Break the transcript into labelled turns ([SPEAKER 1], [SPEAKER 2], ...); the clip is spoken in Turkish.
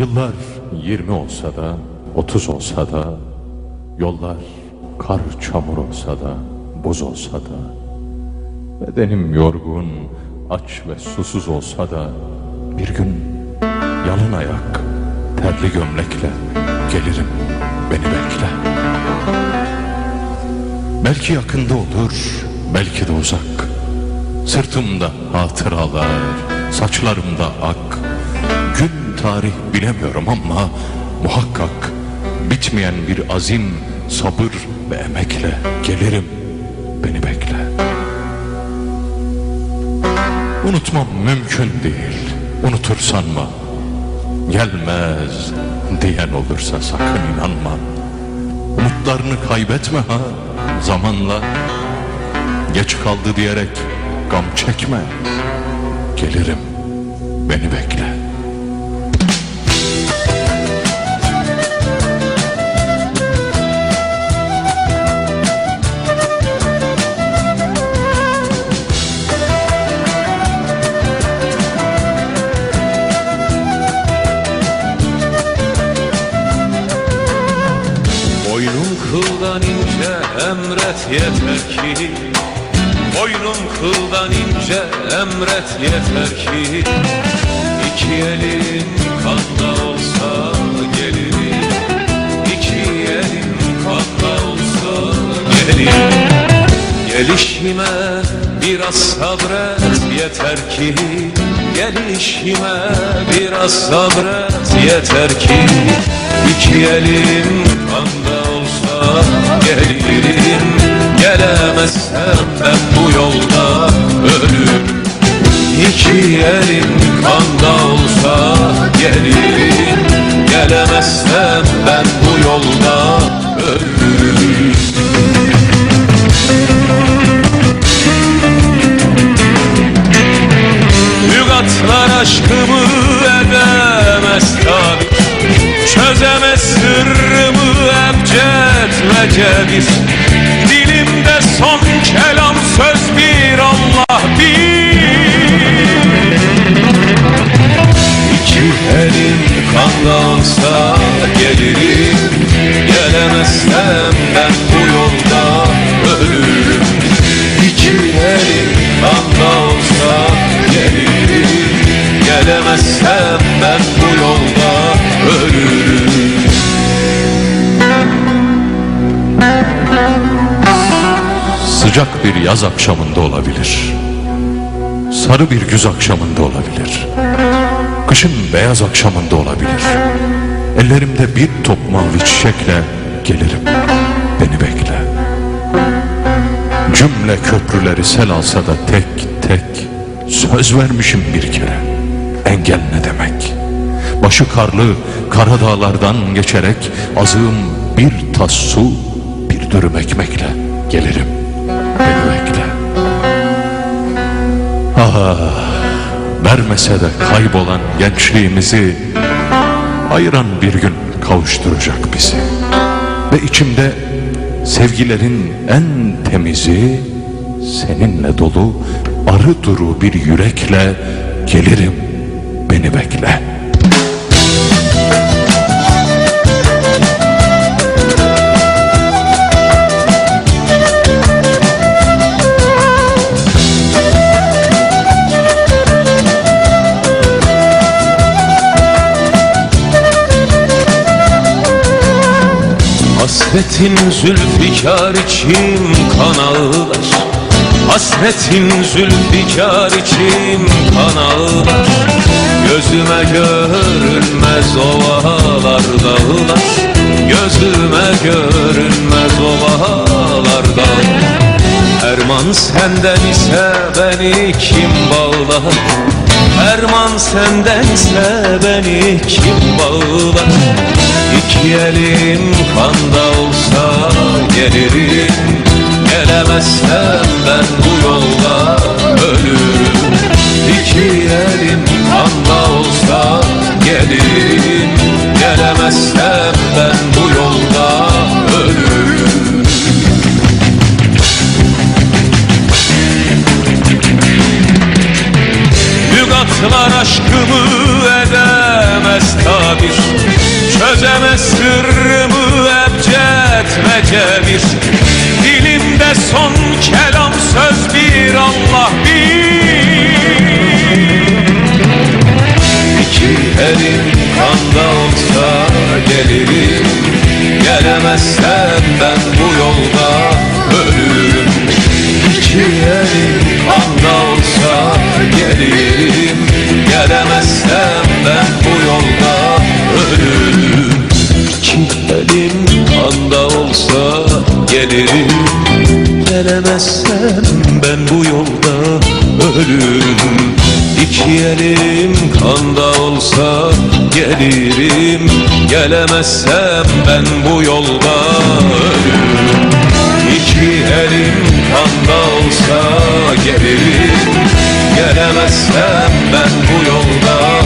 [SPEAKER 1] Yıllar yirmi olsa da, otuz olsa da, yollar kar çamur olsa da, buz olsa da, bedenim yorgun, aç ve susuz olsa da, bir gün yalın ayak, terli gömlekle gelirim, beni bekle. Belki yakında olur, belki de uzak. Sırtımda hatıralar, saçlarımda ak. Gün tarih bilemiyorum ama muhakkak bitmeyen bir azim, sabır ve emekle gelirim, beni bekle. Unutmam mümkün değil, unutur sanma. Gelmez diyen olursa sakın inanma. Umutlarını kaybetme ha zamanla. Geç kaldı diyerek gam çekme. Gelirim, beni bekle.
[SPEAKER 2] Boynum kıldan ince emret yeter ki. İki elin kanda olsa gelirim İki elin kanda olsa gelirim Gelişime biraz sabret yeter ki. Gelişime biraz sabret yeter ki. İki elim kanda olsa gelirim Gelemezsem ben bu yolda ölürüm. İki elim kanda olsa gelirim. Gelemezsem ben bu yolda ölürüm. Lügatlar aşkımı edemez tabi Çözemez sırrımı ebced ve Gelemezsem ben bu yolda ölürüm İki elim kanda olsa gelirim Gelemezsem ben bu yolda ölürüm
[SPEAKER 1] Sıcak bir yaz akşamında olabilir. Sarı bir güz akşamında olabilir. Kışın beyaz akşamında olabilir. Ellerimde bir top mavi çiçekle gelirim. Beni bekle. Cümle köprüleri sel alsa da tek tek söz vermişim bir kere. Engel ne demek? Başı karlı kara dağlardan geçerek azığım bir tas su, bir dürüm ekmekle gelirim. Beni bekle. Ah, vermese de kaybolan gençliğimizi ayıran bir gün kavuşturacak bizi. Ve içimde sevgilerin en temizi seninle dolu arı duru bir yürekle gelirim beni bekle.
[SPEAKER 2] Hasretin zülfikar içim kan ağlar. Hasretin zülfikar içim kan ağlar. Gözüme görünmez ovalar dağlar. Gözüme görünmez ovalar dağlar. Erman senden ise beni kim bağlar? Erman senden ise beni kim bağlar? İki elim kanda gelirim. Gelemezsem ben bu yolda ölürüm. İki elim kanda olsa gelirim. Gelemezsem ben bu yolda ölürüm. Lügatlar aşkımı edemez tabi sırrımı ebced cebir Dilimde son kelam söz bir Allah bir. İki elim kanda olsa gelirim. Gelemezsem ben bu yolda ölürüm olsa gelirim. Gelemezsem ben bu yolda ölürüm. İki elim kanda olsa gelirim. Gelemezsem ben bu yolda ölürüm. İki elim kanda olsa gelirim. Gelemezsem ben bu yolda ölürüm